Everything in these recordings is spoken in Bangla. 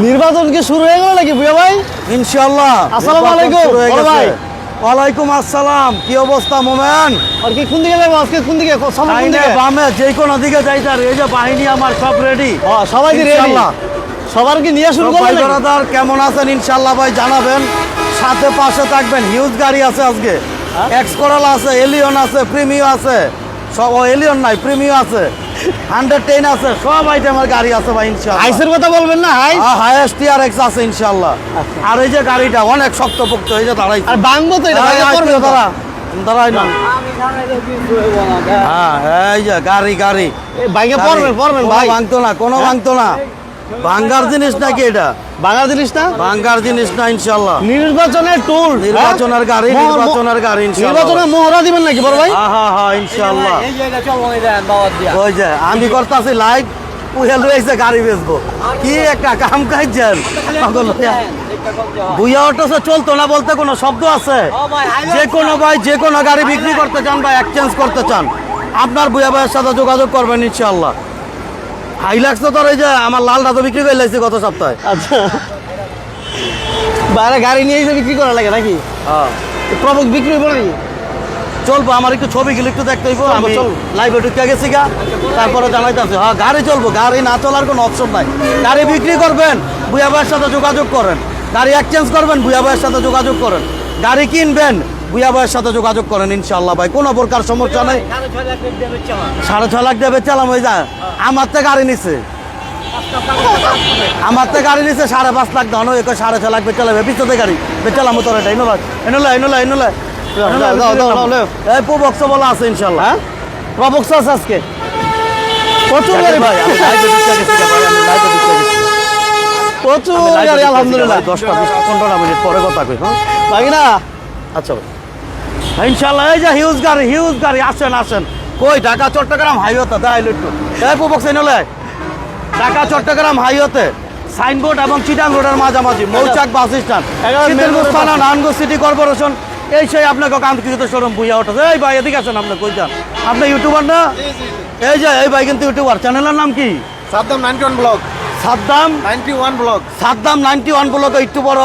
নির্বাচন কি শুরু হয়ে গেল নাকি ভুয়া ভাই? ইনশাল্লাহ আসসালামু আলাইকুম, বড় ভাই। ওয়ালাইকুম আসসালাম। কি অবস্থা মোমেন? আর কি কোন দিকে যাব? আজকে কোন দিকে? সামনে কোন দিকে? বামে যে কোনো দিকে যাইতার এই যে বাহিনী আমার সব রেডি ও, সবাই রেডি। সবার কি নিয়ে শুরু করলেন নাকি? ব্রাদার কেমন আছেন? ইনশাল্লাহ ভাই জানাবেন। সাথে পাশে থাকবেন। হিউজ গাড়ি আছে আজকে। হ্যাঁ? এক্স করাল আছে এলিয়ন আছে প্রিমিও আছে। সব এলিয়ন নাই প্রিমিও আছে। হান্ড্রেড টেন আছে সব আইটেমের গাড়ি আছে ভাই ইনশাল্লাহ হাইসের কথা বলবেন না হাই হাইয়েস্ট টিআর এক্স আছে ইনশাল্লাহ আচ্ছা। আর এই যে গাড়িটা অনেক শক্তপোক্ত এই যে দাঁড়াই আর বাংবো তো এটা ভাঙা পড়বে দাঁড়া দাঁড়াই না। হ্যাঁ এই যে গাড়ি গাড়ি। ভাই। ভাঙতো না কোনো হ্যাঁ? ভাঙতো না। ভাঙ্গার জিনিস নাকি এটা? ভাঙা জিনিসটা ভাঙ্গার জিনিস না ইনশাল্লাহ নির্বাচনের টুল নির্বাচনের গাড়ি, নির্বাচনের গাড়ি, ইনশাআল্লাহ। নির্বাচনের মোহরা দিবেন নাকি বড় ভাই? হ্যাঁ হ্যাঁ হ্যাঁ ইনশাল্লাহ ওই যে আমি করতেছি লাইভ উহেল রয়েছে গাড়ি বেচবো। কি একটা কাম হইয়া। বুইয়া অটো চলতো না বলতে কোনো শব্দ আছে? যে কোনো ভাই যে কোনো গাড়ি বিক্রি করতে চান বা এক্সচেঞ্জ করতে চান আপনার বুয়া ভাইয়ের সাথে যোগাযোগ করবেন ইনশাল্লাহ হাইলাক্স তো তোর এই যে আমার লালটা তো বিক্রি করে লাইছি গত সপ্তাহে। আচ্ছা। বাইরে গাড়ি নিয়ে এসে বিক্রি করা লাগে নাকি? হ্যাঁ। প্রবক বিক্রি নাকি? চলবো আমার একটু ছবি গুলো একটু দেখতে হইব চলবো, আমি চলবো। লাইভে ঢুকে গেছি গা তারপরে জানাইতেছে হ্যাঁ গাড়ি চলবো গাড়ি না চলার কোনো অপশন নাই। গাড়ি বিক্রি করবেন ভুয়া ভাইয়ের সাথে যোগাযোগ করেন। গাড়ি এক্সচেঞ্জ করবেন ভুয়া ভাইয়ের সাথে যোগাযোগ করেন। গাড়ি কিনবেন ভুয়া ভাইয়ের সাথে যোগাযোগ করেন ইনশাল্লাহ ভাই। কোনো প্রকার সমস্যা নেই। সাড়ে ছ লাখ দেবে চালাম ওই যায় আমার থেকে গাড়ি নিছে। আমার থেকে গাড়ি নিছে সাড়ে পাঁচ লাখ দাও একে সাড়ে ছ লাখ বেচালাবে পিছতে গাড়ি। বেচালাম তোর এটা এনো এনোলা এনোলা এনোলা। এই প্রবক্স বলা আছে ইনশাল্লাহ হ্যাঁ? আছে আজকে। প্রচুর গাড়ি ভাই। প্রচুর গাড়ি আলহামদুলিল্লাহ। দশটা বিশ পনেরোটা মিনিট পরে কথা কই হ্যাঁ? না? আচ্ছা ভাই। ইনশাল্লাহ এই যে হিউজ গাড়ি হিউজ গাড়ি আসেন আসেন। কই ঢাকা চট্টগ্রাম হাইওতে দেখাইল একটু। এই প্রবক্স এনলে ঢাকা চট্টগ্রাম হাইওতে সাইনবোর্ড এবং চিটাং রোডের মাঝামাঝি মৌচাক বাস স্ট্যান্ড। থানা নানগঞ্জ সিটি কর্পোরেশন। এই সেই আপনাকে কান্তিকৃত শোরুম বুঝা ওঠেছে এই ভাই এদিকে আসেন আপনি কই যান? আপনি ইউটিউবার না? এই যে এই ভাই কিন্তু ইউটিউবার। চ্যানেলের নাম কি? Saddam ninety vlog. Saddam ninety one vlog. Saddam ninety one ব্লকে একটু বড়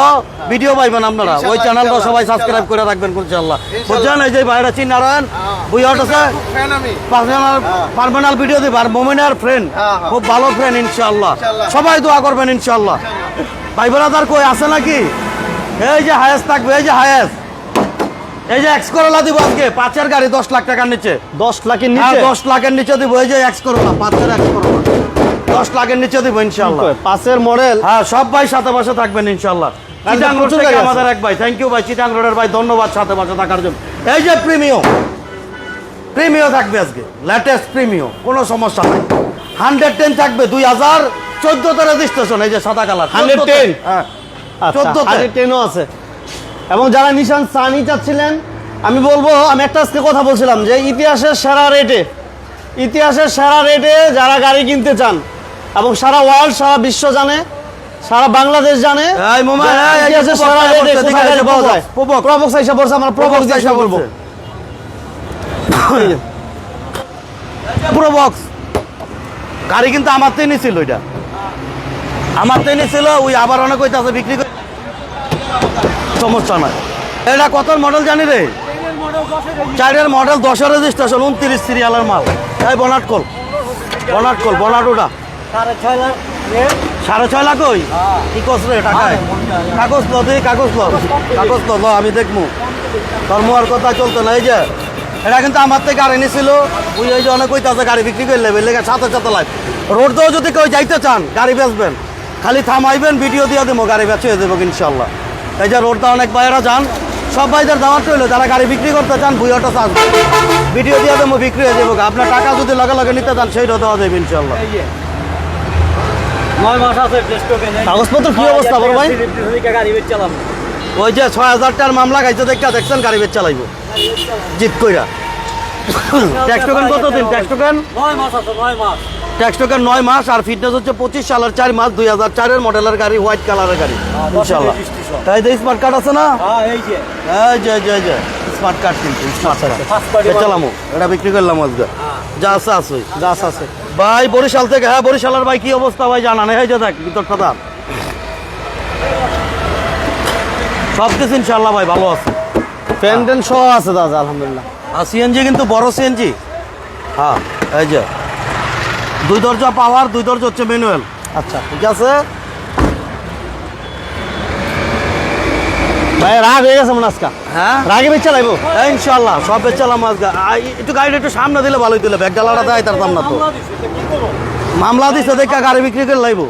ভিডিও পাইবেন আপনারা। ওই চ্যানেলটা সবাই সাবস্ক্রাইব করে রাখবেন ইনশাআল্লাহ বুঝছেন? এই যে ভাইরা চিনারায়ণ বুই হটেছে ফ্যান আমি। পার্সোনাল পার্সোনাল ভিডিও দিবে। আর মোমেনার ফ্রেন্ড হ্যাঁ, হ্যাঁ। খুব ভালো ফ্রেন্ড ইনশাআল্লাহ ইনশাআল্লাহ। সবাই দোয়া করবেন ইনশাআল্লাহ ভাই ব্রাদার কই আছে নাকি? এই যে হায়েস থাকবে এই যে হায়েস। এই যে এক্স করোলা দিব আজকে। পাঁচের গাড়ি দশ লাখ টাকার নিচে। দশ লাখের হ্যাঁ, নিচে দশ লাখের নিচে দিব। এই যে এক্স করোলা পাঁচের এক্স করোলা দশ লাখের নিচে দিব ইনশাল্লাহ পাশের মডেল? হ্যাঁ সব ভাই সাথে পাশে থাকবেন ইনশাল্লাহ। আমাদের এক ভাই। থ্যাংক ইউ ভাই চিটাং রোডের ভাই ধন্যবাদ সাথে পাশে থাকার জন্য। এই যে প্রিমিয়ম প্রিমিও থাকবে আজকে লেটেস্ট প্রিমিও কোনো সমস্যা নাই। হান্ড্রেড টেন থাকবে দুই হাজার চোদ্দতে রেজিস্ট্রেশন এই যে সাদা কালার 110 হ্যাঁ আচ্ছা চোদ্দতে। হাজার টেনও আছে। এবং যারা নিশান সানি চাচ্ছিলেন আমি বলব আমি একটা আজকে কথা বলছিলাম যে ইতিহাসের সেরা রেটে ইতিহাসের সেরা রেটে যারা গাড়ি কিনতে চান এবং সারা ওয়ার্ল্ড সারা বিশ্ব জানে সারা বাংলাদেশ জানে প্রবক্স গাড়ি আমরা প্রবক্স দিয়ে করব কিন্তু আমার তেই ছিল এটা আমার তেই ছিল ওই আবার অনেক কইতাছে বিক্রি করে সমস্যা নাই। এটা কত মডেল জানি রে? চারের মডেল দশের রেজিস্ট্রেশন উনত্রিশ সিরিয়ালের মাল। এই বনাট কল বনাট কল বনাট ওটা। সাড়ে ছয় লাখ ওই কি কস রে টাকায়? কাগজ লো তুই কাগজ লো। কাগজ লো লো আমি দেখব তোর মোয়ার কথা চলতো না এই যে। এটা কিন্তু আমার থেকে গাড়ি নিছিল। ওই ওই যে অনেক কইতাছে গাড়ি বিক্রি সাথে সাথে লাইফ রোড দিয়েও যদি কেউ যাইতে চান গাড়ি বেচবেন। খালি থামাইবেন ভিডিও দিয়ে দেবো গাড়ি বেচে দেবো ইনশাল্লাহ এই যে রোডটা অনেক ভাইয়েরা যান। সব ভাইদের দাওয়াত রইল যারা গাড়ি বিক্রি করতে চান বুইয়াটা চান। ভিডিও দিয়ে দেবো বিক্রি হয়ে যাব। আপনার টাকা যদি লগে লগে নিতে চান সেইটা দেওয়া যাবে ইনশাল্লাহ নয় মাস আছে কাগজপত্র কি অবস্থা বড় ভাই? গাড়ি বেচ চালাম। ওই যে ছয় হাজার টাকার মামলা খাইছে দেখা দেখছেন গাড়ি বেচ চালাইবো। জিত কইরা। ট্যাক্স টোকেন কত দিন? ট্যাক্স টোকেন নয় মাস আছে নয় মাস। ট্যাক্স টোকেন নয় মাস আর ফিটনেস হচ্ছে পঁচিশ সালের চার মাস দুই হাজার চারের মডেলের গাড়ি হোয়াইট কালারের গাড়ি। ইনশাল্লাহ। registration। তাই তো স্মার্ট কার্ড আছে না? হ্যাঁ এই যে। স্মার্ট কার্ড কিন্তু স্মার্ট কার্ড বেচালামো এটা বিক্রি করলাম আজকে। যা আছে আছে গাছ আছে ভাই বরিশাল থেকে হ্যাঁ বরিশালের ভাই কি অবস্থা ভাই জানা নেই এই যে দেখ ভিতরটা দাম সব কিছু ইনশাল্লাহ ভাই ভালো আছে। ফ্যান ট্যান সহ আছে দাদা আলহামদুলিল্লাহ। আর সিএনজি কিন্তু বড় সিএনজি হ্যাঁ এই যে। দুই দরজা পাওয়ার দুই দরজা হচ্ছে ম্যানুয়াল আচ্ছা ঠিক আছে। ভাই রাগ হয়ে গেছে মনে আজকা। হ্যাঁ? রাগে বেচা লাগবো এই ইনশাল্লাহ সব বেচালাম আজকে। আই, একটু গাড়িটা একটু সামনে দিলে ভালোই দিলে ব্যাগ ডালাটা দেয় তার দাম না তো। মামলা দিছে দেখা গাড়ি বিক্রি করে লাইব।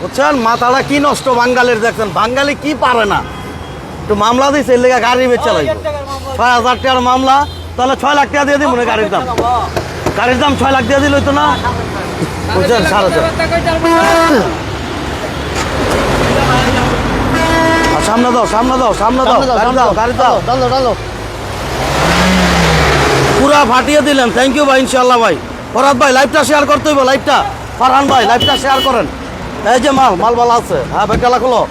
বুঝছেন? মাথাটা কি নষ্ট বাঙ্গালির দেখছেন? বাঙ্গালি কি পারে না? একটু মামলা দিছে এর লেগে গাড়ি বেচা লাইব। ছয় হাজার টাকার মামলা তাহলে ছয় লাখ টাকা দিয়ে দিই মনে গাড়ির দাম। গাড়ির দাম ছয় লাখ দিয়ে দিল তো না? বুঝছেন? সাড়ে চার আর সামনে দাও সামনে দাও সামনে দাও গাড়ি দাও গাড়ি দাও। ডালো ডালো পুরা ফাটিয়ে দিলেন থ্যাংক ইউ ভাই ইনশাল্লাহ ভাই। ফরাদ ভাই লাইভটা শেয়ার করতে হইব লাইভটা ফারহান ভাই লাইভটা শেয়ার করেন। এই যে মাল মাল ভালো আছে। হ্যাঁ বেকালা খোলো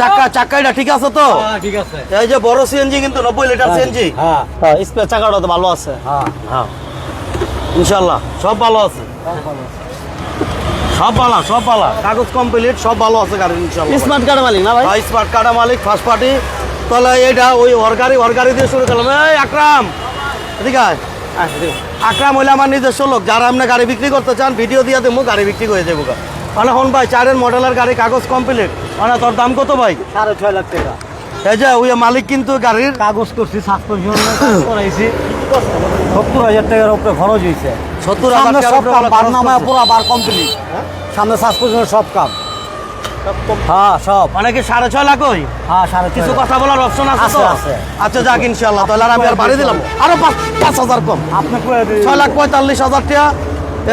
চাক্কা চাক্কাটা ঠিক আছে তো? হ্যাঁ, ঠিক আছে। এই যে বড় সিএনজি কিন্তু নব্বই লিটার সিএনজি হ্যাঁ। হ্যাঁ স্পেয়ার চাকাটা তো ভালো আছে। হ্যাঁ। হ্যাঁ। ইনশাল্লাহ সব ভালো আছে। সব ভালো সব ভালো কাগজ কমপ্লিট সব ভালো আছে গাড়ি ইনশাল্লাহ স্মার্ট কার্ড মালিক না ভাই? স্মার্ট কার্ডা মালিক ফার্স্ট পার্টি তাহলে এইটা ওই অরগারি অরগারি দিয়ে শুরু করলাম। এই আকরাম! ঠিক আছে। আকরাম হইলে আমার নিজস্ব লোক। যারা আপনি গাড়ি বিক্রি করতে চান ভিডিও দিয়ে দেবো গাড়ি বিক্রি হয়ে যাব মানে হন ভাই চারের মডেলের গাড়ি কাগজ কমপ্লিট মানে তোর দাম কত ভাই? সাড়ে ছয় লাখ টাকা। এই যে ওই মালিক কিন্তু গাড়ির কাগজ করছি সাসপেনশন করাইছি। সত্তর হাজার টাকার উপরে খরচ হয়েছে সত্তর হাজার সব কাম। পুরো বার কমপ্লিট সামনে সাসপেনশনের সব কাম। হ্যাঁ সব। মানে সাড়ে ছয় লাখ ওই? হ্যাঁ সাড়ে কিছু কথা বলার অপশন আছে। আচ্ছা যাক ইনশাল্লাহ তাহলে আর আমি আর দিলাম। আরও পাঁচ পাঁচ হাজার কম। আপনি ছয় লাখ পঁয়তাল্লিশ হাজার টাকা।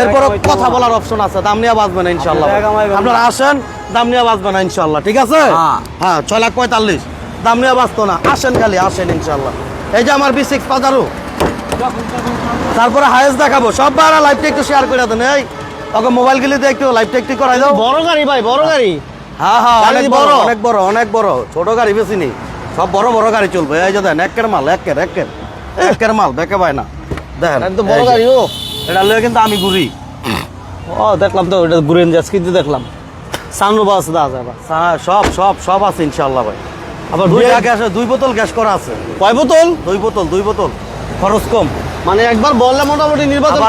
এরপর কথা বলার অপশন আছে। দাম নিয়ে বাঁচবে না ইনশাল্লাহ আপনি জায়গা মাইবেন আপনারা আসেন দাম নিয়ে বাঁচবে না ইনশাল্লাহ ঠিক আছে? হ্যাঁ। হ্যাঁ ছয় লাখ পঁয়তাল্লিশ। দাম নিয়ে বাঁচতো না। আসেন খালি আসেন ইনশাল্লাহ এই যে আমার বি সিক্স পাজারু। তারপরে হায়েস্ট দেখাবো। সব বাইরা লাইভটা একটু শেয়ার করে দেন। এই ওকে মোবাইল গেলে একটু লাইভটা একটু করাই দাও। বড় গাড়ি ভাই বড় গাড়ি। হ্যাঁ হ্যাঁ অনেক বড়? অনেক বড় অনেক বড়। ছোট গাড়ি বেশি নেই। সব বড় বড় গাড়ি চলবে। এই যে দেন একের মাল একের একের। একের মাল দেখে পায় না। দেখেন একদম বড় গাড়ি ও। এটা লয়ে কিন্তু আমি ঘুরি। ও দেখলাম তো ওটা ঘুরেন যাচ্ছে কিন্তু দেখলাম। সানরুফ আছে দাদা হ্যাঁ, সব সব সব আছে ইনশাল্লাহ ভাই। আবার দুই গ্যাস দুই বোতল গ্যাস করা আছে। কয় বোতল? দুই বোতল দুই বোতল। খরচ কম। মানে একবার বললে মোটামুটি নির্বাচন।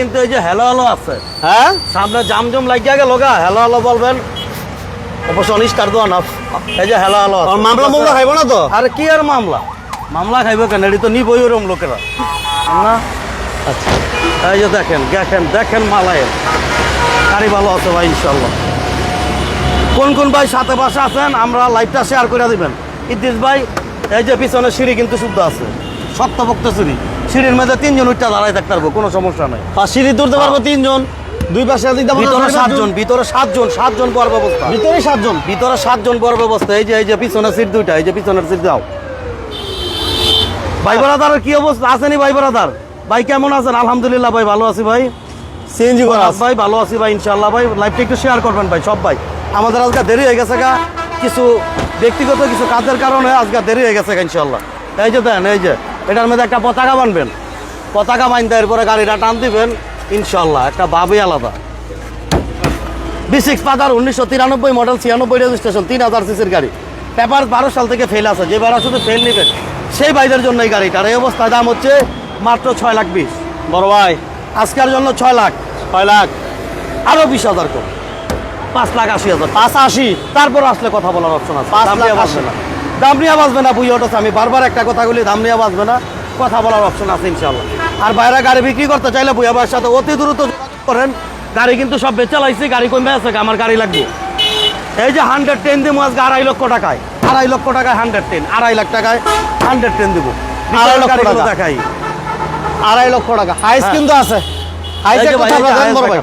কিন্তু এই যে হ্যালো হ্যালো আছে। হ্যাঁ? সামনে জাম জম লাগিয়া গেল গা। হ্যালো হ্যালো বলবেন। অবশ্য অনিষ্কার দেওয়া না এই যে হ্যালো হ্যালো মামলা মামলা খাইবো না তো? আরে কি আর মামলা? মামলা খাইবে কেন? এটি তো নিবই ওরম লোকেরা। না আচ্ছা। এই যে দেখেন দেখেন দেখেন মালায়ের। গাড়ি ভালো আছে ভাই ইনশাল্লাহ কোন কোন ভাই সাথে পাশে আছেন আমরা লাইভটা শেয়ার করে দিবেন। ইদ্রিস ভাই এই যে পিছনে সিঁড়ি কিন্তু শুদ্ধ আছে। শক্তপোক্ত সিঁড়ি। সিঁড়ির মধ্যে তিনজন উঠটা দাঁড়ায় থাকতে পারব কোনো সমস্যা নাই। আর সিঁড়ি তুলতে পারব তিনজন। দুই পাশে দিতে ভিতরে সাতজন ভিতরে সাতজন সাতজন পর ব্যবস্থা ভিতরে সাতজন? ভিতরে সাতজন পর ব্যবস্থা এই যে এই যে পিছনের সিট দুইটা এই যে পিছনের সিট দাও। ভাই বারাদার কি অবস্থা? আসেনি ভাই বারাদার ভাই কেমন আছেন? আলহামদুলিল্লাহ ভাই ভালো আছি ভাই। সিএনজি করা। ভাই ভালো আছি ভাই ইনশাল্লাহ ভাই। লাইভটা একটু শেয়ার করবেন ভাই সব ভাই। আমাদের আজকে দেরি হয়ে গেছে গা। কিছু ব্যক্তিগত কিছু কাজের কারণে আজকে দেরি হয়ে গেছে ইনশাল্লাহ এই যে দেন এই যে এটার মধ্যে একটা পতাকা বানবেন। পতাকা বানতে এরপরে গাড়িটা টান দিবেন ইনশাল্লাহ একটা ভাবই আলাদা। বি সিক্স পাতার উনিশশো তিরানব্বই মডেল ছিয়ানব্বই রেজিস্ট্রেশন তিন হাজার সিসির গাড়ি। পেপার বারো সাল থেকে ফেল আছে যে বারা শুধু ফেল নেবেন সেই বাইদের জন্য এই গাড়িটার এই অবস্থায় দাম হচ্ছে মাত্র ছয় লাখ বিশ। বড় ভাই আজকের জন্য ছয় লাখ। ছয় লাখ। আরও বিশ হাজার কম। পাঁচ লাখ আশি হাজার। পাঁচ আশি তারপর আসলে কথা বলার অপশন আছে। পাঁচ লাখ আশি। না। দাম নিয়ে বাঁচবে না বুঝে ওঠেছে আমি বারবার একটা কথা বলি দাম নিয়ে বাঁচবে না কথা বলার অপশন আছে ইনশাল্লাহ আর বাইরে গাড়ি বিক্রি করতে চাইলে বুয়া ভাইয়ের সাথে অতি দ্রুত করেন। গাড়ি কিন্তু সব বেচা লাইছি গাড়ি কমে আছে আমার গাড়ি লাগবে। এই যে হান্ড্রেড টেন দিব আজকে আড়াই লক্ষ টাকায়। আড়াই লক্ষ টাকায় হান্ড্রেড টেন আড়াই লাখ টাকায় হান্ড্রেড টেন দিব আড়াই লক্ষ টাকা। দেখাই। আড়াই লক্ষ টাকা। হাইস হ্যাঁ। কিন্তু আছে। হাইস এই যে একটা ভাই,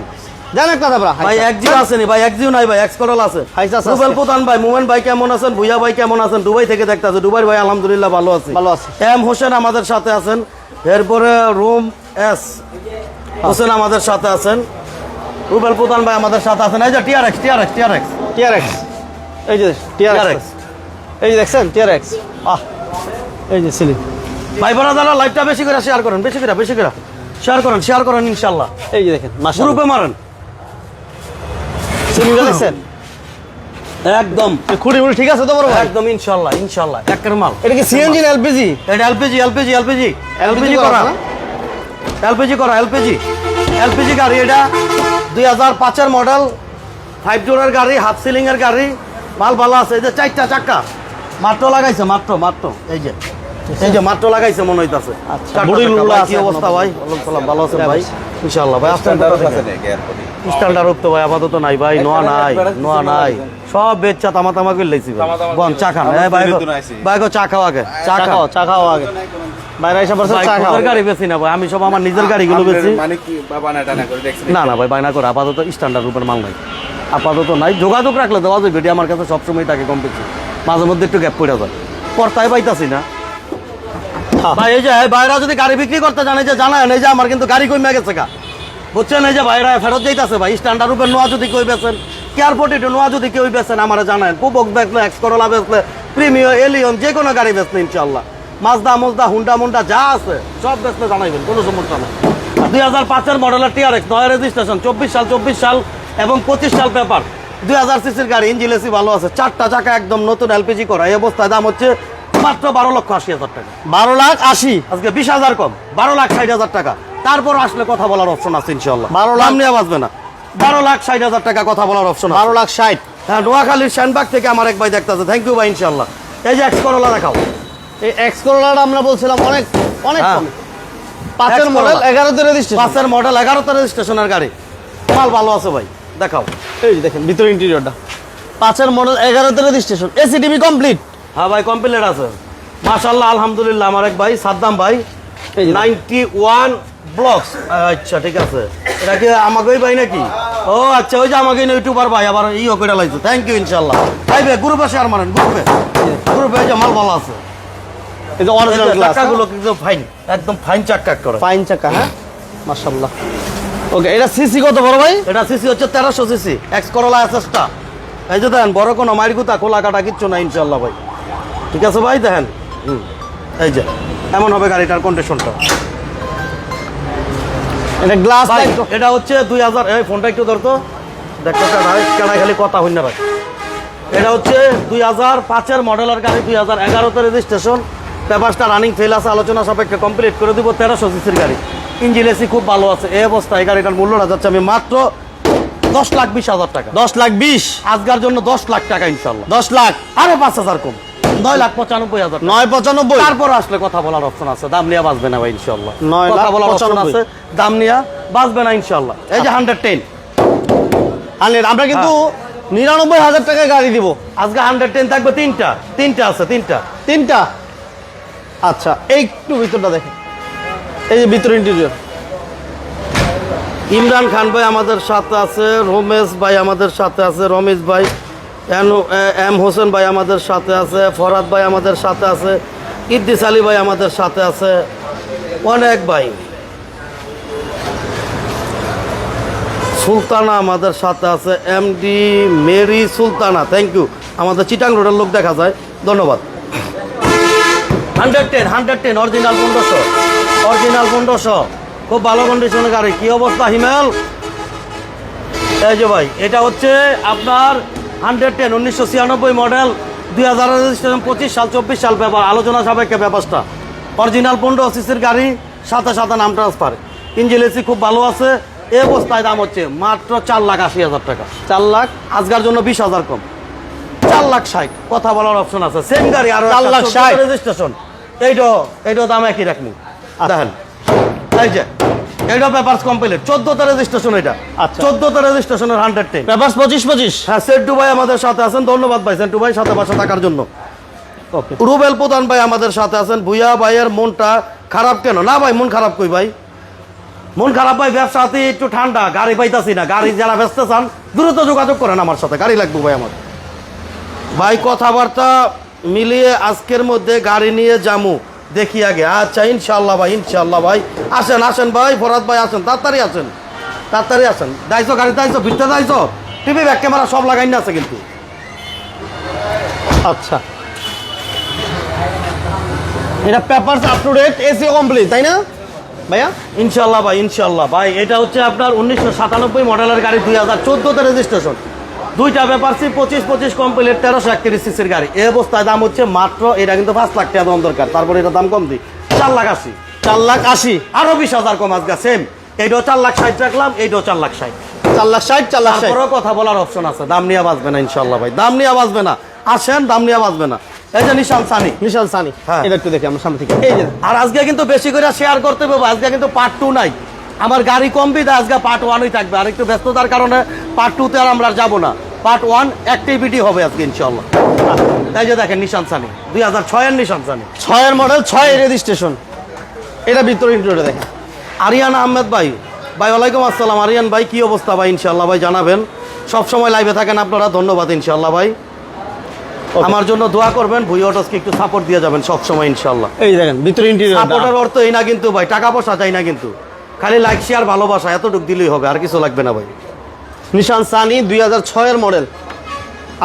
থাকবে এই যে ভাই ভাই একজিও আসেনি ভাই একজিও নাই ভাই এক্স করল আছে। হাইস আছে রুবেল। প্রধান ভাই মোমেন ভাই কেমন আছেন ভুইয়া ভাই কেমন আছেন দুবাই থেকে দেখতেছে দুবাই ভাই আলহামদুলিল্লাহ ভালো আছে। ভালো আছে। এম হোসেন আমাদের সাথে আছেন এরপরে রুম এস হোসেন আমাদের সাথে আছেন রুবেল প্রধান ভাই আমাদের সাথে আছেন এই যে টিআরএক্স টিআরএক্স টিআরএক্স টিআরএক্স এই যে টিআরএক্স এই যে দেখছেন টিআরএক্স আহ এই যে সিলি। ভাই বোনা দাদা লাইভটা বেশি করে শেয়ার করেন বেশি করে বেশি করে। শেয়ার করেন শেয়ার করেন ইনশাল্লাহ। এই যে দেখেন গ্রুপে মারেন। সিলিটা দেখছেন একদম। খুঁড়ি মুড়ি ঠিক আছে তো বড় একদম ইনশাল্লাহ ইনশাল্লাহ একের মাল। এটা কি সিএনজি না এলপিজি এটা এলপিজি এলপিজি এলপিজি এলপিজি করা? এলপিজি করা এলপিজি এলপিজি গাড়ি এটা দুই হাজার পাঁচের মডেল ফাইভ ডোরের গাড়ি হাফ সিলিং এর গাড়ি মাল ভালো আছে। এই যে চারটা চাক্কা মাত্র লাগাইছে মাত্র মাত্র এই যে। এই যে মাত্র লাগাইছে মনে হইতাছে। আচ্ছা, চারটা বুড়ি চাক্কা, লুলা ভাই, আছে কি অবস্থা ভাই? ওয়ালাইকুম সালাম, ভালো আছেন ভাই? ইনশাআল্লাহ ভাই আসতে আছে স্টান্ডার ভাই আপাতত নাই ভাই নোয়া নাই নোয়া নাই। সব বেচা তামা তামা করে লেছি ভাই। বন চা খান। এই ভাই ভাই চা খাও আগে। চা চা খাও খাও চা খাও আগে। বাইরে এসে পড়ছে চা খাও গাড়ি বেশি না ভাই? আমি সব আমার নিজের গাড়িগুলো বেশি মানে কি না টানা করে দেখছেন? না না ভাই বায়না করে। আপাতত স্ট্যান্ডার্ড রূপের মাল নাই। আপাতত নাই। যোগাযোগ রাখলে দেওয়া যাবে আমার কাছে সবসময় থাকে কম বেশি। মাঝে মধ্যে একটু গ্যাপ পড়ে যায়। পর্তায় পাইতাছি না। ভাই, এই যে ভাইরা যদি গাড়ি বিক্রি করতে জানে যে জানায় এই যে আমার কিন্তু গাড়ি কমে গেছে গা। বুঝছেন, এই যে ভাইরা ফেরত যাইতাছে ভাই স্ট্যান্ডার্ড রূপের নোয়া যদি কেউ বেছেন কেয়ারপোর্ট একটু নোয়া যদি কেউ বেছেন আমার জানায় কুবক বেচলে এক্স করোলা বেচলে প্রিমিয় এলিয়ন যে কোনো গাড়ি বেচলে ইনশাল্লাহ মাজদা মজদা হুন্ডা মুন্ডা যা আছে, সব বেচলে জানাইবেন, কোনো সমস্যা নেই। দুই হাজার পাঁচের মডেলের টিআরএক্স নয় রেজিস্ট্রেশন চব্বিশ সাল চব্বিশ সাল এবং পঁচিশ সাল পেপার দুই হাজার সিসির গাড়ি ইঞ্জিন এসি ভালো আছে, চারটা চাকা একদম নতুন এলপিজি করা, এই অবস্থায় দাম হচ্ছে মাত্র বারো লক্ষ আশি হাজার টাকা। বারো লাখ আশি? আজকে বিশ হাজার কম বারো লাখ ষাট হাজার টাকা। তারপর আসলে কথা বলার অপশন আছে ইনশাল্লাহ 12 লাখ- নিয়ে বাঁচবে না। বারো লাখ ষাট হাজার টাকা কথা বলার অপশন বারো লাখ ষাট। হ্যাঁ নোয়াখালীর শ্যানবাগ থেকে আমার এক ভাই দেখতেছে। থ্যাংক ইউ ভাই ইনশাল্লাহ এই যে এক্স করোলা দেখাও। এই এক্স করোলাটা আমরা বলছিলাম অনেক অনেক হ্যাঁ। পাঁচের মডেল। এগারোতে রেজিস্ট্রেশন পাঁচের মডেল এগারোতে রেজিস্ট্রেশনের গাড়ি। মাল ভালো আছে ভাই। দেখাও। এই দেখেন ভিতরে ইন্টেরিয়রটা পাঁচের মডেল এগারোতে রেজিস্ট্রেশন এসি টিভি কমপ্লিট হ্যাঁ ভাই কমপ্লিট আছে। মাশাল্লাহ আলহামদুলিল্লাহ আমার এক ভাই সাদ্দাম ভাই নাইনটি ওয়ান ব্লকস আচ্ছা ঠিক আছে। এটা কি আমাকেই ভাই নাকি? ও আচ্ছা ওই যে আমাকে ইউটিউবার ভাই আবার ইও করে লাইছো। থ্যাংক ইউ ইনশাল্লাহ ভাই ভাই গ্রুপে শেয়ার মারেন গ্রুপে গ্রুপে যে মাল ভালো আছে। এই যে অরিজিনাল গ্লাস চাকাগুলো কিন্তু ফাইন একদম ফাইন করে। ফাইন চাকা হ্যাঁ? মাশাআল্লাহ। ওকে এটা সিসি কত বড় ভাই? এটা সিসি হচ্ছে তেরোশো সিসি এক্স করোলা এসএসটা এই যে দেখেন বড় কোনো মাইর গুতা খোলা কাটা কিচ্ছু না ইনশাল্লাহ ভাই। ঠিক আছে ভাই দেখেন। হুম এই যে এমন হবে গাড়িটার কন্ডিশনটা এটা গ্লাস এটা হচ্ছে দুই হাজার এই ফোনটা একটু ধরতো। দেখতে কেনাই খালি কথা হই না ভাই। এটা হচ্ছে দুই হাজার পাঁচের মডেলের গাড়ি দুই হাজার এগারোতে রেজিস্ট্রেশন পেপারসটা রানিং ফেল আছে আলোচনা সাপেক্ষে কমপ্লিট করে দিব তেরোশো সিসির গাড়ি। ইঞ্জিন এসি খুব ভালো আছে এই অবস্থায় এই গাড়িটার মূল্যটা যাচ্ছে আমি মাত্র দশ লাখ বিশ হাজার টাকা। দশ লাখ বিশ? আজকার জন্য দশ লাখ টাকা ইনশাল্লাহ দশ লাখ? আরও পাঁচ হাজার কম। নয় লাখ পঁচানব্বই হাজার নয় পঁচানব্বই? তারপর আসলে কথা বলার অপশন আছে। দাম নিয়ে বাঁচবে না ভাই ইনশাল্লাহ নয় কথা বলার অপশন আছে দাম নিয়ে বাঁচবে না ইনশাল্লাহ এই যে হান্ড্রেড টেন হান্ড্রেড আমরা কিন্তু হ্যাঁ। নিরানব্বই হাজার টাকায় গাড়ি দিব। আজকে হান্ড্রেড টেন থাকবে তিনটা। তিনটা আছে তিনটা। তিনটা? আচ্ছা এই একটু ভিতরটা দেখেন। এই যে ভিতর ইন্টেরিয়র ইমরান খান ভাই আমাদের সাথে আছে রমেশ ভাই আমাদের সাথে আছে রমেশ ভাই। এম হোসেন ভাই আমাদের সাথে আছে, ফরাদ ভাই আমাদের সাথে আছে ইদ্দিস আলী ভাই আমাদের সাথে আছে, অনেক ভাই। সুলতানা আমাদের সাথে আছে MD Mary Sultana thank you আমাদের চিটাং রোডের লোক দেখা যায়, ধন্যবাদ। Hundred ten hundred ten, original পনেরোশো অরিজিনাল পনেরোশো, খুব ভালো কন্ডিশনের গাড়ি। কি অবস্থা হিমেল? এই যে ভাই, এটা হচ্ছে আপনার হান্ড্রেড টেন উনিশশো ছিয়ানব্বই মডেল দুই হাজার রেজিস্ট্রেশন পঁচিশ সাল চব্বিশ সাল ব্যাপার আলোচনা সাপেক্ষে ব্যবস্থা। অরিজিনাল পনেরো সিসির গাড়ি সাথে সাথে নাম ট্রান্সফার ইঞ্জিন এসি খুব ভালো আছে এই অবস্থায় দাম হচ্ছে মাত্র চার লাখ আশি হাজার টাকা। চার লাখ? আজকার জন্য বিশ হাজার কম। চার লাখ ষাট কথা বলার অপশন আছে। সেম গাড়ি আর চার লাখ ষাট। রেজিস্ট্রেশন এইটো এইটো দাম একই রাখনি আচ্ছা। দেখেন। এই যে এইটা পেপারস কমপ্লিট চোদ্দতে রেজিস্ট্রেশন এটা। আচ্ছা। চোদ্দতে রেজিস্ট্রেশনের হান্ড্রেড টেন পেপার পঁচিশ পঁচিশ। হ্যাঁ সেন্টু ভাই আমাদের সাথে আছেন। ধন্যবাদ ভাই সেন্টু ভাই সাথে পাশে থাকার জন্য। ওকে রুবেল প্রধান ভাই আমাদের সাথে আছেন। ভুইয়া ভাইয়ের মনটা খারাপ কেন? না ভাই মন খারাপ কই ভাই? মন খারাপ ভাই ব্যবসাতে একটু ঠান্ডা। গাড়ি পাইতাছি না। গাড়ি যারা ব্যস্ত চান দ্রুত যোগাযোগ করেন আমার সাথে। গাড়ি লাগবে ভাই আমার। ভাই কথাবার্তা মিলিয়ে আজকের মধ্যে গাড়ি নিয়ে যামু। দেখি আগে। আচ্ছা ইনশাল্লাহ ভাই ইনশাল্লাহ ভাই। আসেন আসেন ভাই, ফরাদ ভাই আসেন, তাড়াতাড়ি আসেন তাড়াতাড়ি আসেন। দাইছো, গাড়ি দাইছো, ভিড়তে দাইছো? টিভি ব্যাক ক্যামেরা সব লাগাই না আছে কিন্তু। আচ্ছা। এটা paper up to date AC complete তাই না? ভাইয়া? ইনশাল্লাহ ভাই ইনশাল্লাহ ভাই, এটা হচ্ছে আপনার উনিশশো সাতানব্বই মডেলের গাড়ি, দুই হাজার চোদ্দোতে রেজিস্ট্রেশন দুইটা ব্যাপারছি পঁচিশ পঁচিশ কমপ্লিট তেরোশো একত্রিশ সিসির গাড়ি। এই অবস্থায় দাম হচ্ছে মাত্র এটা কিন্তু পাঁচ লাখ টাকা দাম দরকার। তারপরে এটা দাম কম দিই। চার লাখ আশি। চার লাখ আশি আরও বিশ হাজার কম আজকে সেম এইটাও চার লাখ ষাট রাখলাম এইটাও চার লাখ ষাট। চার লাখ ষাট চার লাখ ষাট। কথা বলার অপশন আছে। দাম নিয়ে বাঁচবে না ইনশাল্লাহ ভাই। দাম নিয়ে বাঁচবে না। আসেন দাম নিয়ে বাঁচবে না। এই যে নিশান সানি। বিশাল সানি। হ্যাঁ। এটা একটু দেখি আমরা সামনে থেকে। এই যে আর আজকে কিন্তু বেশি করে শেয়ার করতে হবে আজকে কিন্তু পার্ট টু নাই। আমার গাড়ি কম বিদা আজকে পার্ট ওয়ানই থাকবে। আর একটু ব্যস্ততার কারণে পার্ট টুতে আর আমরা যাব না। পার্ট ওয়ান অ্যাক্টিভিটি হবে আজকে ইনশাল্লাহ এই যে দেখেন নিশান সানি দুই হাজার ছয়ের নিশান সানি। ছয়ের মডেল ছয় রেজিস্ট্রেশন এটা ভিতরে ইন্টারভিউ দেখেন। আরিয়ান আহমেদ ভাই ভাই ওয়ালাইকুম আসসালাম। আরিয়ান ভাই কী অবস্থা ভাই? ইনশাল্লাহ ভাই জানাবেন। সব সময় লাইভে থাকেন আপনারা ধন্যবাদ ইনশাল্লাহ ভাই। আমার জন্য দোয়া করবেন ভুই অটোসকে একটু সাপোর্ট দিয়ে যাবেন সব সময় ইনশাল্লাহ এই দেখেন ভিতরে ইন্টেরিয়র সাপোর্টের অর্থ এই না কিন্তু ভাই টাকা পয়সা চাই না কিন্তু। খালি লাইক শেয়ার ভালোবাসা এতটুক দিলেই হবে আর কিছু লাগবে না ভাই। নিশান সানি দুই হাজার ছয়ের মডেল।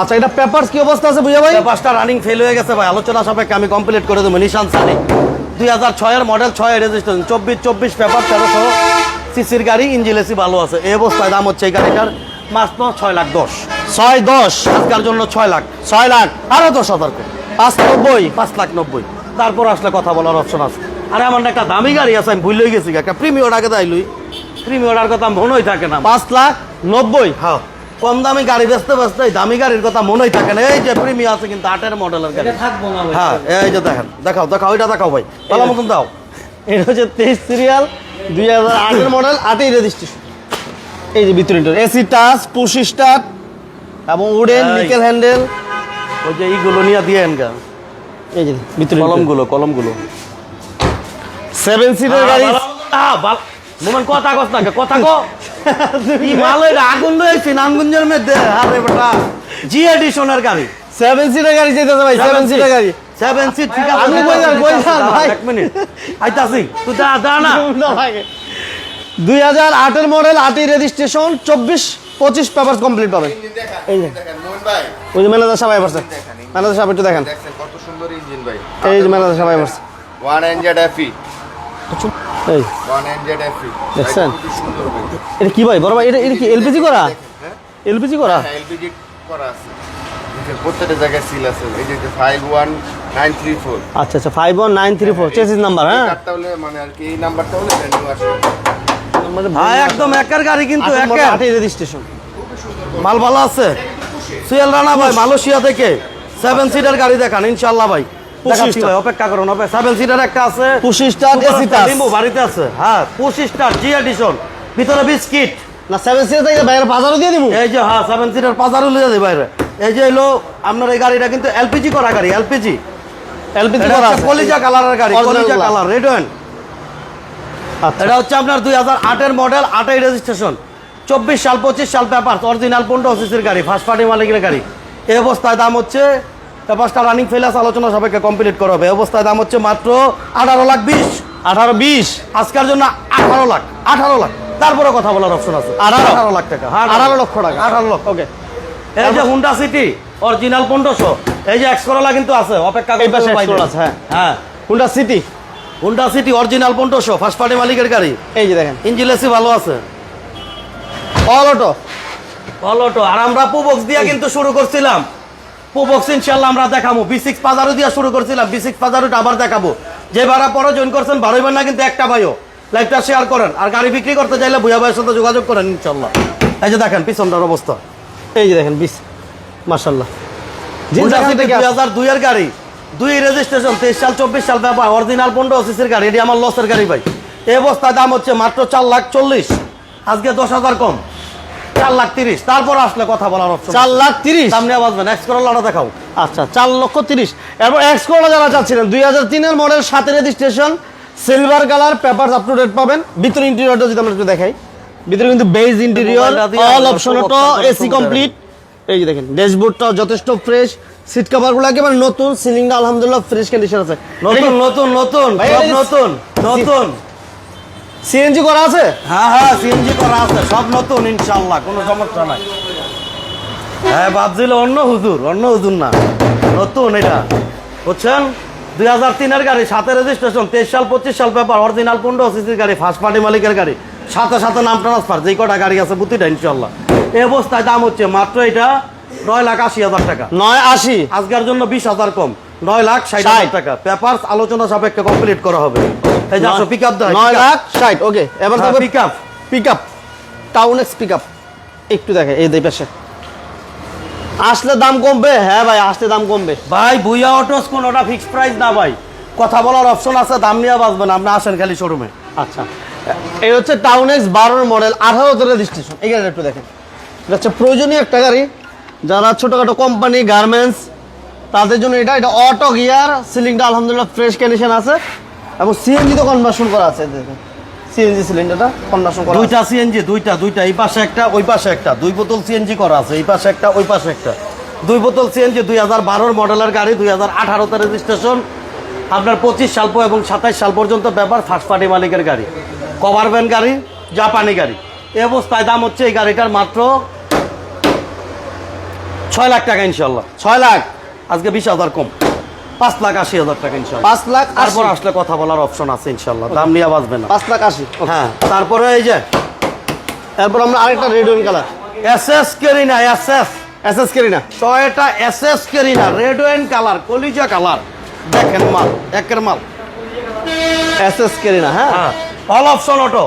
আচ্ছা এটা পেপারস কি অবস্থা আছে বুঝা ভাই? পাঁচটা রানিং ফেল হয়ে গেছে ভাই। আলোচনা সাপেক্ষে আমি কমপ্লিট করে দেবো। নিশান সানি দুই হাজার ছয়ের মডেল ছয় রেজিস্ট্রেশন চব্বিশ চব্বিশ পেপার তেরোশো সিসির গাড়ি ইঞ্জিন এসি ভালো আছে। এই অবস্থায় দাম হচ্ছে এই গাড়িটার মাত্র ছয় লাখ দশ। ছয় দশ? আজকার জন্য ছয় লাখ। ছয় লাখ? আরও দশ হাজার পাঁচ নব্বই। পাঁচ লাখ নব্বই। তারপর আসলে কথা বলার অপশন আছে। আরে আমার একটা দামি গাড়ি আছে আমি ভুলেই গেছি একটা প্রিমিয়র আগে তাইলুই প্রিমিয়র কথা মনেই থাকে না। পাঁচ লাখ নব্বই। হ্যাঁ। কম দামি গাড়ি বেচতে বেচতে দামি গাড়ির কথা মনেই থাকে না। এই যে প্রিমিয়ার আছে কিন্তু আটের মডেলের গাড়ি। এটা থাকব না ভাই। হ্যাঁ এই যে দেখেন দেখাও দেখাও ওইটা দেখাও ভাই। তাহলে মতন দাও। এটা হচ্ছে তেইশ সিরিয়াল দুই হাজার আটের মডেল আটই রেজিস্ট্রেশন এই যে ভিতরে এসি টাচ পুশ স্টার্ট এবং উডেন। নিকেল হ্যান্ডেল ওই যে এইগুলো নিয়ে দিয়ে এনগা এই যে ভিতরে কলমগুলো কলমগুলো। সেভেন সিটের গাড়ি। মোমেন কথা কস না কথা কো। কি ভালো এটা আগুন রয়েছে নানগুঞ্জের মধ্যে। আরে বেটা জি এডিশনের গাড়ি। সেভেন সিটের গাড়ি যেতেছে ভাই সেভেন সিটের গাড়ি। সেভেন সিট ঠিক আছে আপনি কই যান, কই যান, ভাই? এক মিনিট। আইতাছি তুই দা দা না। দুই হাজার আটের মডেল আটই রেজিস্ট্রেশন চব্বিশ পঁচিশ পেপার কমপ্লিট পাবেন এই যে দেখেন মোহন ভাই। ওই যে ম্যানেজার ম্যানেজার সাহেব একটু দেখেন। কত সুন্দর ইঞ্জিন ভাই। এই যে ম্যানেজার ওয়ান এনজেড এফি এই। ওয়ান এনজেড এফি দেখছেন? এটা কি ভাই? বড় ভাই এটা এটা কি এলপিজি করা? হ্যাঁ? এলপিজি করা? এলপিজি করা আছে। দেখেন, প্রত্যেকটা জায়গায় সিল আছে। এই যে five one nine three four আচ্ছা আচ্ছা five one nine three four chassis number হ্যাঁ? মানে আর কি এই নাম্বারটা হলে রেনিউ আসবে হ্যাঁ একদম একার গাড়ি কিন্তু একার। আটই রেজিস্ট্রেশন মাল ভালো আছে। সুয়েল রানা ভাই মালয়েশিয়া থেকে। সেভেন সিটার গাড়ি দেখান ইনশাল্লাহ। ভাই। অপেক্ষা করুন সেভেন সিটার একটা আছে। পঁচিশ স্টার লিম্বু বাড়িতে আছে। হ্যাঁ পঁচিশ জি এডিশন ভিতরে বিস্কিট। না সেভেন সিটার থেকে বাইরে বাজারও দিয়ে দিব? এই যে হ্যাঁ সেভেন সিটার পাঁচারও লিয়ে দেবে বাইরে। এই যে হলো আপনার এই গাড়িটা কিন্তু এলপিজি করা গাড়ি এলপিজি এলপিজি করা হচ্ছে কলিজা কালারের গাড়ি কলিজা কালার রেড ওয়ান আচ্ছা। এটা হচ্ছে আপনার দুই হাজার আটের মডেল আটাই রেজিস্ট্রেশন চব্বিশ সাল পঁচিশ সাল পেপার অরিজিনাল পনেরো সিসির গাড়ি ফার্স্ট পার্টি মালিকের গাড়ি। এই অবস্থায় দাম হচ্ছে পেপারসটা রানিং ফেলাস আলোচনা সবাইকে কমপ্লিট করা হবে। অবস্থায় দাম হচ্ছে মাত্র আঠারো লাখ বিশ। আঠারো বিশ? আজকের জন্য আঠারো লাখ আঠারো লাখ। তারপরে কথা বলার অপশন আছে। আঠারো? লাখ টাকা হ্যাঁ আঠারো লক্ষ টাকা। আঠারো লক্ষ। ওকে এই যে হুন্ডা সিটি অরিজিনাল পনেরোশো এই যে এক্স করলা কিন্তু আছে অপেক্ষা করতে আছে, হ্যাঁ। হ্যাঁ। Honda city Honda city original পনেরোশো ফার্স্ট পার্টি মালিকের গাড়ি। এই যে দেখেন। ইঞ্জিন এসি ভালো আছে। অল অটো অলটো আর আমরা পুবক্স দিয়ে কিন্তু শুরু করছিলাম। পুবক্স ইনশাল্লাহ আমরা দেখাবো। বি সিক্স পাজারো দিয়ে শুরু করছিলাম। বি সিক্স পাজারোটা আবার দেখাবো। যে ভাড়া পরে জয়েন করছেন বারোইবার না কিন্তু একটা ভাইও। লাইভটা শেয়ার করেন। আর গাড়ি বিক্রি করতে চাইলে ভুয়া ভাইয়ের সাথে যোগাযোগ করেন ইনশাল্লাহ এই যে দেখেন পিছনটার অবস্থা। এই যে দেখেন বিশ মার্শাল্লাহ দুই হাজার দুইয়ের গাড়ি। দুই রেজিস্ট্রেশন তেইশ সাল চব্বিশ সাল ব্যাপার অরিজিনাল পনেরো সিসির গাড়ি এটি আমার লসের গাড়ি ভাই। এই অবস্থায় দাম হচ্ছে মাত্র চার লাখ চল্লিশ। আজকে দশ হাজার কম। চার লাখ তিরিশ। তারপর আসলে কথা বলার অপশন চার লাখ তিরিশ? সামনে এক্স করলাটা দেখাও। আচ্ছা চার লক্ষ তিরিশ। এরপর এক্স করোলা যারা চাচ্ছিলেন দুই হাজার তিনের model registration silver colour paper up to date পাবেন। ভিতরে ইন্টেরিয়রটা যদি আমরা একটু দেখাই। ভিতরে কিন্তু beige interior all option auto AC complete এই যে দেখেন ড্যাশবোর্ডটা যথেষ্ট ফ্রেশ সিট কভারগুলো একেবারে নতুন সিলিংটা আলহামদুলিল্লাহ ফ্রেশ কন্ডিশন আছে। নতুন নতুন নতুন নতুন নতুন। সিএনজি করা আছে? হ্যাঁ হ্যাঁ সিএনজি করা আছে। সব নতুন ইনশাল্লাহ কোনো সমস্যা নাই। হ্যাঁ ভাবছিল অন্য হুজুর অন্য হুজুর না। নতুন এটা। বুঝছেন? দুই হাজার তিনের গাড়ি সাথে রেজিস্ট্রেশন তেইশ সাল পঁচিশ সাল পেপার অরিজিনাল পনেরো সিসির গাড়ি ফার্স্ট পার্টি মালিকের গাড়ি। সাথে সাথে নাম ট্রান্সফার যে কটা গাড়ি আছে প্রতিটা ইনশাল্লাহ এই অবস্থায় দাম হচ্ছে মাত্র এটা নয় লাখ আশি হাজার টাকা। নয় আশি? আজকের জন্য বিশ হাজার কম। নয় লাখ ষাট হাজার টাকা। পেপার আলোচনা সাপেক্ষে কমপ্লিট করা হবে। এই যে আসো পিক আপ দেয় নয় লাখ ষাট ওকে এবার থাকবে pick up। Pick up TownAce একটু দেখে এই দুই পাশে। আসলে দাম কমবে? হ্যাঁ ভাই আসলে দাম কমবে। ভাই ভুইয়া অটোস কোনোটা ফিক্সড প্রাইস না ভাই? কথা বলার অপশন আছে দাম নিয়ে বাঁচবেন আপনি আসেন খালি শোরুমে আচ্ছা। এই হচ্ছে টাউন এক্স বারোর মডেল আঠারো রেজিস্ট্রেশন এই গাড়িটা একটু দেখেন। এটা হচ্ছে প্রয়োজনীয় একটা গাড়ি। যারা ছোটোখাটো কোম্পানি গার্মেন্টস তাদের জন্য এটা এটা অটো গিয়ার সিলিংটা আলহামদুলিল্লাহ ফ্রেশ কন্ডিশন আছে। এবং সিএনজি তো কনভার্সন করা আছে সিএনজি সিলিন্ডারটা কনভার্সন করা দুইটা সিএনজি দুইটা দুইটা এই পাশে একটা ওই পাশে একটা। দুই বোতল সিএনজি করা আছে এই পাশে একটা ওই পাশে একটা। দুই বোতল সিএনজি দুই হাজার বারোর মডেলের গাড়ি দুই হাজার আঠারোতে রেজিস্ট্রেশন আপনার পঁচিশ সাল এবং সাতাইশ সাল পর্যন্ত ব্যাপার ফার্স্ট পার্টি মালিকের গাড়ি। কভার ভ্যান গাড়ি জাপানি গাড়ি। এই অবস্থায় দাম হচ্ছে এই গাড়িটার মাত্র ছয় লাখ টাকা ইনশাল্লাহ ছয় লাখ আজকে বিশ হাজার কম। পাঁচ লাখ আশি হাজার টাকা ইনশাল্লাহ। পাঁচ লাখ তারপর আসলে কথা বলার অপশন আছে ইনশাল্লাহ দাম নিয়ে বাঁচবে না। পাঁচ লাখ আশি হ্যাঁ তারপরে এই যে তারপর আমরা আরেকটা red wine colour S S Carina S S S S Carina Toyota S S Carina red wine colour কলিজা কালার দেখেন মাল একের মাল। এস এস কেরি না হ্যাঁ all option auto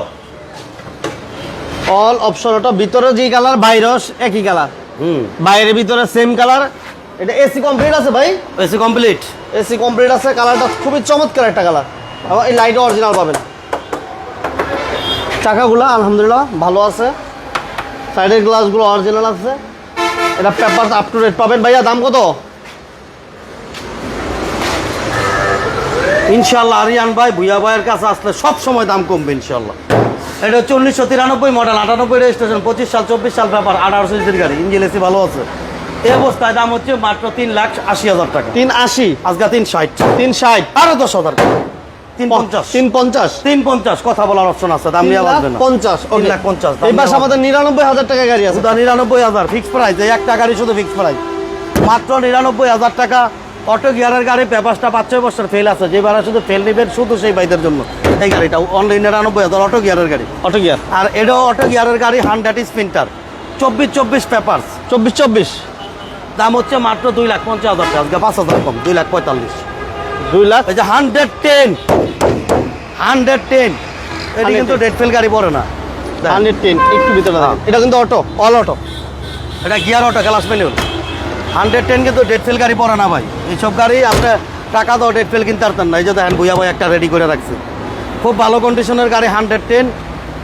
all option ওটা ভিতরে যে কালার বাইরেও একই কালার হুম। বাইরের ভিতরে সেম কালার এটা এসি কমপ্লিট আছে ভাই? এসি কমপ্লিট এসি কমপ্লিট আছে কালারটা খুবই চমৎকার একটা কালার। আবার এই লাইট অরিজিনাল পাবেন। চাকাগুলো আলহামদুলিল্লাহ ভালো আছে। সাইডের গ্লাসগুলো অরিজিনাল আছে। এটা পেপার আপ টু রেট পাবেন ভাইয়া দাম কত? ইনশাল্লাহ আরিয়ান ভাই ভুইয়া ভাইয়ের কাছে আসলে সব সময় দাম কমবে ইনশাল্লাহ এটা চল্লিশশো তিরানব্বই মডেল আটানব্বই রেজিস্ট্রেশন পঁচিশ সাল চব্বিশ সাল ব্যাপার আঠারো সিজির গাড়ি। ইঞ্জিন এসি ভালো আছে। এই অবস্থায় দাম হচ্ছে মাত্র তিন লাখ আশি হাজার টাকা। তিন আশি? আজকে তিন ষাট। তিন ষাট। আরও দশ হাজার টাকা কথা বলার অপশন আছে দাম নিয়ে বাঁচবে না। পঞ্চাশ তিন লাখ পঞ্চাশ আমাদের নিরানব্বই হাজার টাকা গাড়ি আছে। নিরানব্বই হাজার ফিক্স প্রাইস এই একটা গাড়ি শুধু ফিক্স প্রাইস মাত্র নিরানব্বই হাজার টাকা অটো গিয়ারের গাড়ি পেপারসটা পাঁচ ছয় বছর ফেল আছে। যে ভাড়া শুধু ফেল নেবেন শুধু সেই বাইদের জন্য। এই গাড়িটা অনলাইন নিরানব্বই হাজার অটো গিয়ারের গাড়ি। অটো গিয়ার আর এটাও অটো গিয়ারের গাড়ি হান্ড্রেড স্পিন্টার চব্বিশ চব্বিশ পেপারস চব্বিশ চব্বিশ? দাম হচ্ছে মাত্র দুই লাখ পঞ্চাশ হাজার টাকা আজকে পাঁচ হাজার কম দুই লাখ পঁয়তাল্লিশ। দুই লাখ? এই যে হান্ড্রেড টেন হান্ড্রেড টেন এটা কিন্তু 110 ডেট ফেল গাড়ি পড়ে না। হান্ড্রেড টেন একটু ভিতরে। এটা কিন্তু অটো অল অটো এটা gear auto class manual hundred ten কিন্তু ডেট ফেল গাড়ি পড়ে না ভাই। এইসব গাড়ি আপনি টাকা দাও ডেট ফেল কিনতে পারতেন না। এই যে দেখেন ভুইয়া ভাই একটা রেডি করে রাখছে। খুব ভালো কন্ডিশনের গাড়ি হান্ড্রেড টেন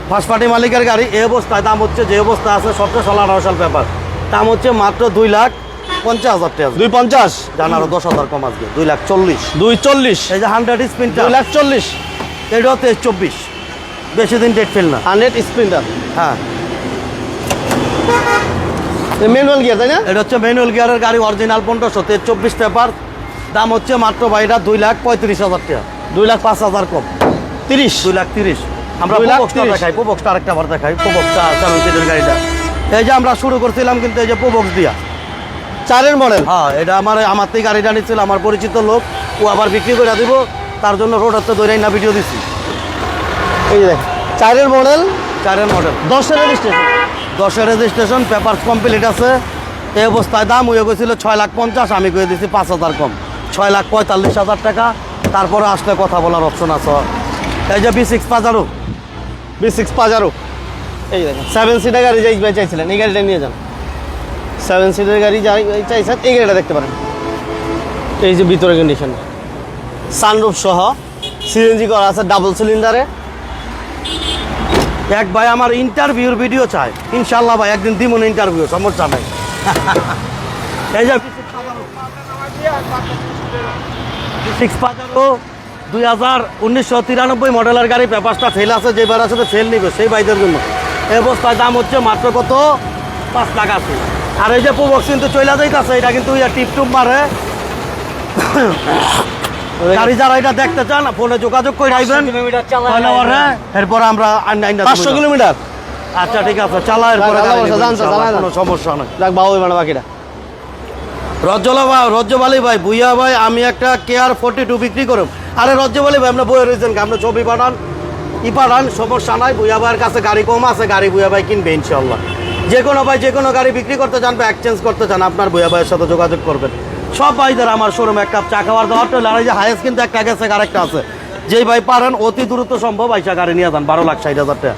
ফার্স্ট পার্টি মালিকের গাড়ি এই অবস্থায় দাম হচ্ছে যে অবস্থা আছে সবচেয়ে সাল আঠারো সাল পেপার দাম হচ্ছে মাত্র দুই লাখ। পঞ্চাশ হাজার টাকা দুই পঞ্চাশ? জান আরও দশ হাজার কম আসবে দুই লাখ চল্লিশ। দুই চল্লিশ? এই যে হান্ড্রেড স্পিনটা দুই লাখ চল্লিশ। এটাও তেইশ চব্বিশ। বেশি দিন ডেট ফেল না। হান্ড্রেড স্প্রিন্টার হ্যাঁ। ম্যানুয়াল গিয়ার তাই না? এটা হচ্ছে ম্যানুয়াল গিয়ারের গাড়ি অরিজিনাল পনেরোশো তেইশ চব্বিশ পেপার দাম হচ্ছে মাত্র ভাইটা দুই লাখ পঁয়ত্রিশ হাজার টাকা। দুই লাখ পাঁচ হাজার কম। তিরিশ? দুই লাখ তিরিশ। আমরা প্রবক্সটা দেখাই প্রবক্সটা আরেকটা বার দেখাই। প্রবক্সটা গাড়িটা। এই যে আমরা শুরু করছিলাম কিন্তু এই যে প্রবক্স দিয়া। চারের মডেল। হ্যাঁ এটা আমার আমার থেকে গাড়িটা নিচ্ছিল আমার পরিচিত লোক ও আবার বিক্রি করে দিব তার জন্য রোড হচ্ছে দৈরাই না ভিডিও দিচ্ছি এই যে চারের মডেল চারের মডেল। দশের রেজিস্ট্রেশন দশের রেজিস্ট্রেশন পেপার কমপ্লিট আছে। এই অবস্থায় দাম হয়ে গেছিল ছয় লাখ পঞ্চাশ আমি করে দিচ্ছি পাঁচ হাজার কম। ছয় লাখ পঁয়তাল্লিশ হাজার টাকা। তারপরে আসলে কথা বলার অপশন আছে। এই যে B six Pajero B six Pajero এই দেখেন সেভেন সিটার গাড়ি যাই চাইছিলেন এই গাড়িটা নিয়ে যান। সেভেন সিটার গাড়ি যাই, চাইছেন, এই গাড়িটা দেখতে পারেন। এই যে ভিতরে কন্ডিশন সানরুফ সহ সিএনজি করা আছে ডাবল সিলিন্ডারে এক ভাই আমার ইন্টারভিউর ভিডিও চাই ইনশাল্লাহ ভাই, একদিন দিমুন ইন্টারভিউ সমস্যা নাই। এই যে সিক্স পাঁচারো দুই হাজার উনিশশো তিরানব্বই মডেলের গাড়ি পেপারসটা ফেল আছে, যে বেড়ার সাথে ফেল নিবে, সেই বাইদের জন্য। এই অবস্থায় দাম হচ্ছে মাত্র কত? পাঁচ লাখ আছে আর এই যে প্রবক্স কিন্তু চলে যাইতেছে এটা কিন্তু ইয়া টিপ টুপ মারে। গাড়ি যারা এটা দেখতে চান ফোনে যোগাযোগ করে আইবেন। এরপর আমরা পাঁচশো কিলোমিটার? আচ্ছা ঠিক আছে চালা এরপরে কোনো সমস্যা নেই। যাক বাবু মানে বাকিটা। রজ্জলা ভাই রজ্জবালি ভাই বুইয়া ভাই আমি একটা কেয়ার ফোর্টি টু বিক্রি করুম। আরে রজ্জবালি ভাই আপনার বইয়ে রয়েছেন আপনি ছবি পাঠান। ই পাঠান সমস্যা নাই বুইয়া ভাইয়ের কাছে গাড়ি কম আছে গাড়ি বুইয়া ভাই কিনবে ইনশাল্লাহ। যে কোনো ভাই যে কোনো গাড়ি বিক্রি করতে চান বা এক্সচেঞ্জ করতে চান, আপনার বইয়া ভাইয়ের সাথে যোগাযোগ করবেন। সব ভাইদের আমার শোরুমে এক কাপ চা খাওয়ার দেওয়ার তো এই যে হায়েস্ট কিন্তু একটা গেছে আরেকটা আছে। যেই ভাই পারেন, অতি দ্রুত সম্ভব আইসা গাড়ি নিয়ে যান, বারো লাখ ষাট হাজার টাকা।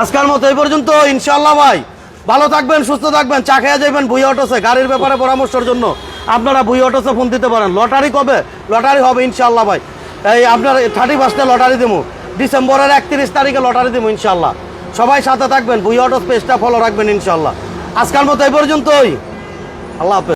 আজকের মতো এই পর্যন্ত ইনশাল্লাহ ভাই। ভালো থাকবেন, সুস্থ থাকবেন, চা খেয়ে যাবেন বুই অটোসে গাড়ির ব্যাপারে পরামর্শের জন্য আপনারা বুই অটোসে ফোন দিতে পারেন। লটারি কবে? লটারি হবে ইনশাল্লাহ ভাই। এই আপনার থার্টি ফার্স্টে লটারি দেবো ডিসেম্বরের একত্রিশ তারিখে লটারি দেবো ইনশাল্লাহ সবাই সাথে থাকবেন বুই অটো স্পেসটা ফলো রাখবেন ইনশাল্লাহ আজকাল মতো এই পর্যন্তই। আল্লাহ হাফেজ।